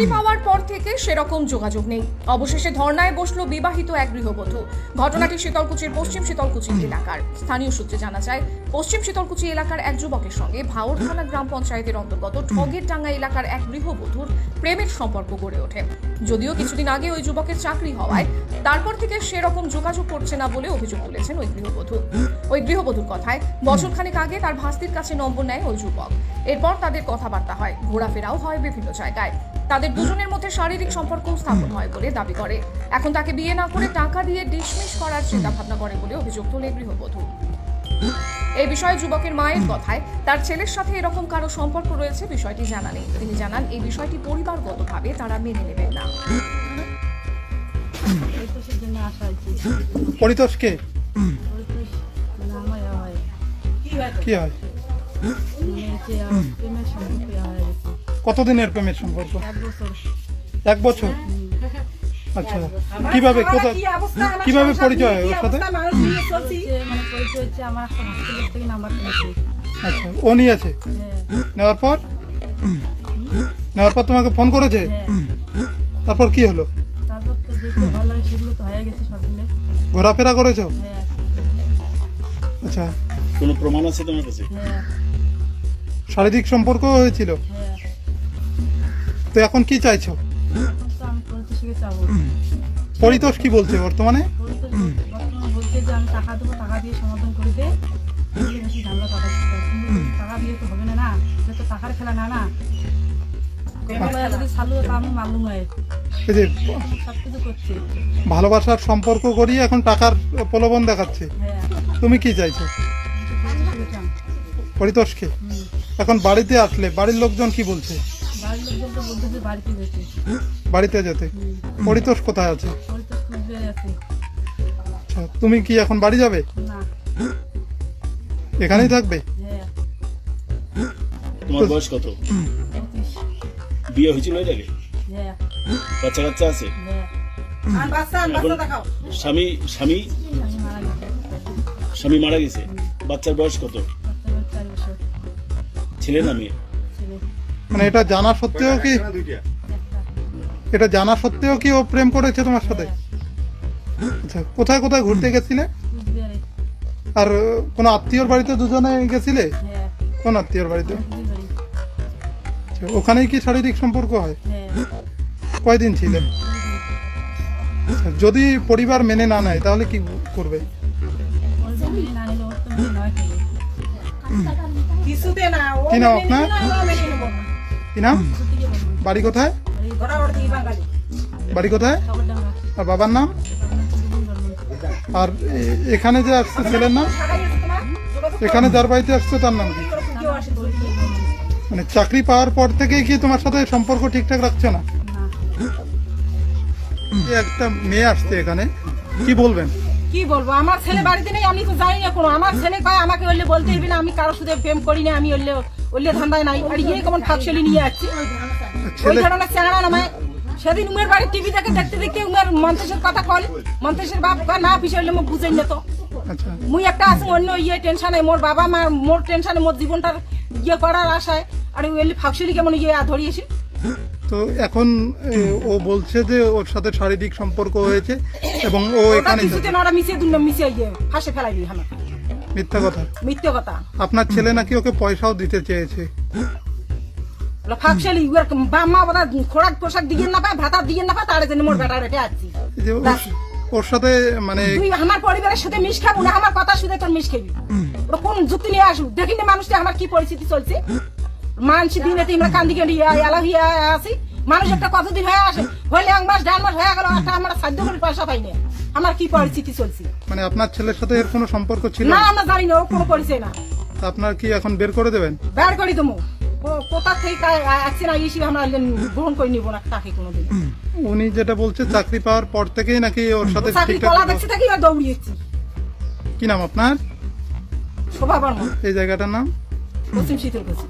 চাকরি পাওয়ার পর থেকে সেরকম যোগাযোগ নেই। অবশেষে ধর্নায় বসল বিবাহিত এক গৃহবধূ। ঘটনাটি শীতলকুচির পশ্চিম শীতলকুচি এলাকার। স্থানীয় সূত্রে জানা যায়, পশ্চিম শীতলকুচি এলাকার এক যুবকের সঙ্গে ভাওর থানা গ্রাম পঞ্চায়েতের অন্তর্গত ঠগের ডাঙ্গা এলাকার এক গৃহবধূর প্রেমের সম্পর্ক গড়ে ওঠে। যদিও কিছুদিন আগে ওই যুবকের চাকরি হওয়ায় তারপর থেকে সেরকম যোগাযোগ করছে না বলে অভিযোগ তুলেছেন ওই গৃহবধূ। ওই গৃহবধূর কথায়, বছরখানেক আগে তার ভাস্তির কাছে নম্বর নেয় ওই যুবক। এরপর তাদের কথাবার্তা হয়, ঘোরাফেরাও হয় বিভিন্ন জায়গায়। তাদের দুজনের মধ্যে শারীরিক সম্পর্ক স্থাপন হয় বলে দাবি করে। এখন তাকে বিয়ে না করে টাকা দিয়ে ডিসমিস করার চিন্তা ভাবনা করে বলে অভিযোগ তোলে গৃহবধূ। এই বিষয়ে যুবকের মায়ের কথায় তার ছেলের সাথে এরকম কারও সম্পর্ক রয়েছে বিষয়টি জানা নেই। তিনি জানান এই বিষয়টি পরিবারগতভাবে তারা মেনে নেবেন না। পরিতোষ কে? মানে আমার হয়। কি হয়? কতদিনের প্রেমের সম্পর্ক? এক বছর। আচ্ছা। কীভাবে কোথায় কীভাবে পরিচয় হয় ওর সাথে? হচ্ছে মানে পরিচয় হচ্ছে আমার একটা হসপিটাল থেকে নাম্বার পেয়েছে। আচ্ছা ও নিয়েছে? হ্যাঁ। নেওয়ার পর? নেওয়ার পর তোমাকে ফোন করেছে? হ্যাঁ। তারপর কি হলো? হয়ে ঘোরাফেরা করেছ? হ্যাঁ। আচ্ছা। কোনো প্রমাণ আছে তোমার কাছে? হ্যাঁ। শারীরিক সম্পর্ক হয়েছিল? হ্যাঁ। তো এখন কি চাইছো? পরিতোষ কি বলছে বর্তমানে? বলছে যে আমি টাকা দেবো টাকা দিয়ে সমাধান করে দে দিলে বেশি ঝামেলা টাকা দিতে। কিন্তু টাকা দিয়ে তো হবে না না তো টাকার খেলা না না কতবার যদি চালু হতো আমি মালুম এই যে সব কিছু করছে ভালোবাসার সম্পর্ক করিয়ে এখন টাকার প্রলোভন দেখাচ্ছে। তুমি কি চাইছো? পরিতোষকে। এখন বাড়িতে আসলে বাড়ির লোকজন কি বলছে? বাড়িতে যেতে। বাড়িতে যেতে? পরিতোষ কোথায় আছে? পরিতোষ আছে? আচ্ছা তুমি কি এখন বাড়ি যাবে? না। এখানেই থাকবে? হ্যাঁ। তোমার বয়স কত? বিয়ে হয়েছিল এর আগে হ্যাঁ। বাচ্চা কাচ্চা আছে হ্যাঁ স্বামী স্বামী? মারা গেছে। স্বামী মারা গেছে? বাচ্চার বয়স কত? ছেলে না মেয়ে? মানে এটা জানা সত্ত্বেও কি এটা জানা সত্ত্বেও কি ও প্রেম করেছে তোমার সাথে? আচ্ছা কোথায় কোথায় ঘুরতে গেছিলে? আর কোনো আত্মীয়র বাড়িতে দুজনে গেছিলে? কোন আত্মীয়র বাড়িতে? আচ্ছা, ওখানেই কি শারীরিক সম্পর্ক হয়? কয়দিন ছিলেন আচ্ছা, যদি পরিবার মেনে না নেয় তাহলে কি করবে? কি নাম আপনার? কি নাম? বাড়ি কোথায়। বাড়ি কোথায়? আর বাবার নাম? আর এখানে যে আসছে ছেলের নাম? এখানে যার বাড়িতে আসছে তার নাম কি। মানে চাকরি পাওয়ার পর থেকেই কি তোমার সাথে সম্পর্ক ঠিকঠাক রাখছো না? একটা মেয়ে আসছে এখানে। কি বলবেন? কি বলব? আমার ছেলে বাড়িতে নেই আমি তো জানি না কোনো। আমার ছেলে কয় আমাকে ওইলে বলতে না আমি কারোর সাথে প্রেম করি না আমি ওইলে ওইলে ধান্দায় নাই। আর ইয়ে কেমন ফাঁকশালি নিয়ে আসছি? ওই ছেলে ধরনের চ্যাংড়া নামায় সেদিন উমের বাড়ি টিভি দেখে দেখতে দেখতে উমের মন্তেশের কথা কল। মন্তেশের বাপ না পিছিয়ে হইলে মুখ বুঝাই না তো আচ্ছা। মুই একটা আছে অন্য ইয়ে টেনশনে মোর বাবা মার মোর টেনশনে মোর জীবনটার ইয়ে করার আশায়। আর ওই ফাঁকশালি কেমন ইয়ে ধরিয়েছি তো এখন ও বলছে যে ওর সাথে শারীরিক সম্পর্ক হয়েছে এবং ও এখানে ওরা মিশিয়ে ইয়ে ফাঁসে ফেলাইবি আমার মিথ্যা কথা? মিথ্যে কথা। আপনার ছেলে নাকি ওকে পয়সাও দিতে চেয়েছে? ফাঁকশালি উয়ার বাম্মা বাদা খোরাক পোশাক দিয়ে না পায় ভাতা দিয়ে না পায় তার জন্য মোর বেটা রেটে আছি ওর- সাথে মানে তুই আমার পরিবারের সাথে মিশ খাব না আমার কথা শুনে তোর মিশ খাবি। ওরা কোন যুক্তি নিয়ে আসু দেখি না মানুষটা আমার কি পরিস্থিতি চলছে? মানসি দিনে আমরা কান্দি কান্দি এলা হইয়া আসি। মানুষ একটা কতদিন হয়ে আসে? হইলে এক মাস দেড় মাস হয়ে গেল একটা আমরা সাধ্য করে পয়সা পাই না। আমার কি পরিস্থিতি চলছে? মানে আপনার ছেলের সাথে এর কোনো সম্পর্ক ছিল? না? আমরা জানি না ও কোনো পরিচয় না। তা আপনার কি এখন বের করে দেবেন? বের করি তুমি কোথা থেকে আসছে না এসে আমরা গ্রহণ করে নিব না তাকে কোনোদিন। উনি যেটা বলছে চাকরি পাওয়ার পর থেকেই নাকি ওর সাথে চাকরি ঠিকঠাক কলা দেখছে থাকি আর দৌড়িয়েছি? কি নাম আপনার? শোভা এই জায়গাটার নাম? পশ্চিম শীতল করছি